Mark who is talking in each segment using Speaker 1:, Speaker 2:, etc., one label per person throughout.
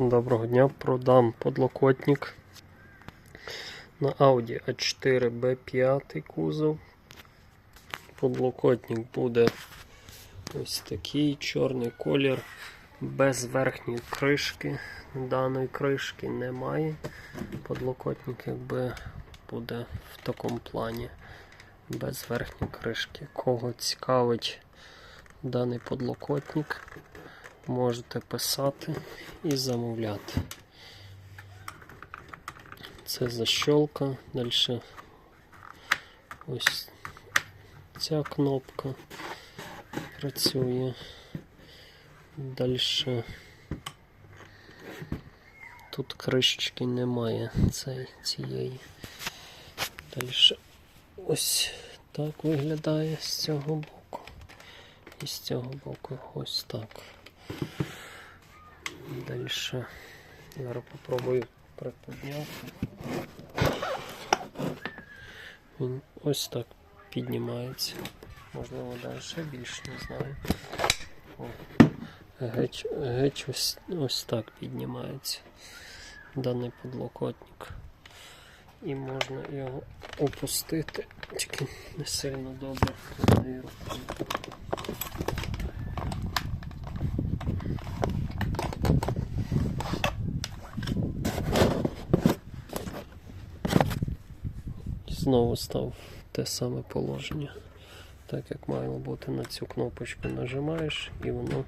Speaker 1: Доброго дня, продам подлокотник на Audi A4 B5 кузов. Подлокотник буде ось такий чорний колір, без верхньої кришки. Даної кришки немає. Подлокотник якби буде в такому плані, без верхньої кришки. Кого цікавить даний подлокотник, можете писати і замовляти. Це защолка, далі ось ця кнопка працює. Далі тут кришечки немає цієї. Далі ось так виглядає з цього боку. І з цього боку ось так. Далі зараз попробую приподняти. Він ось так піднімається. Можливо, далі більше, не знаю. О, геть, геть ось, ось так піднімається даний подлокотник. І можна його опустити, тільки не сильно добре Знову став те саме положення. Так як мало бути на цю кнопочку нажимаєш і воно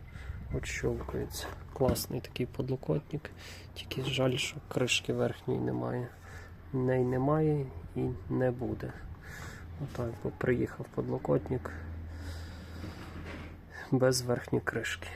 Speaker 1: відщолкується. Класний такий подлокотник, тільки жаль, що кришки верхньої немає. Неї немає і не буде. Отак, бо приїхав подлокотник без верхньої кришки.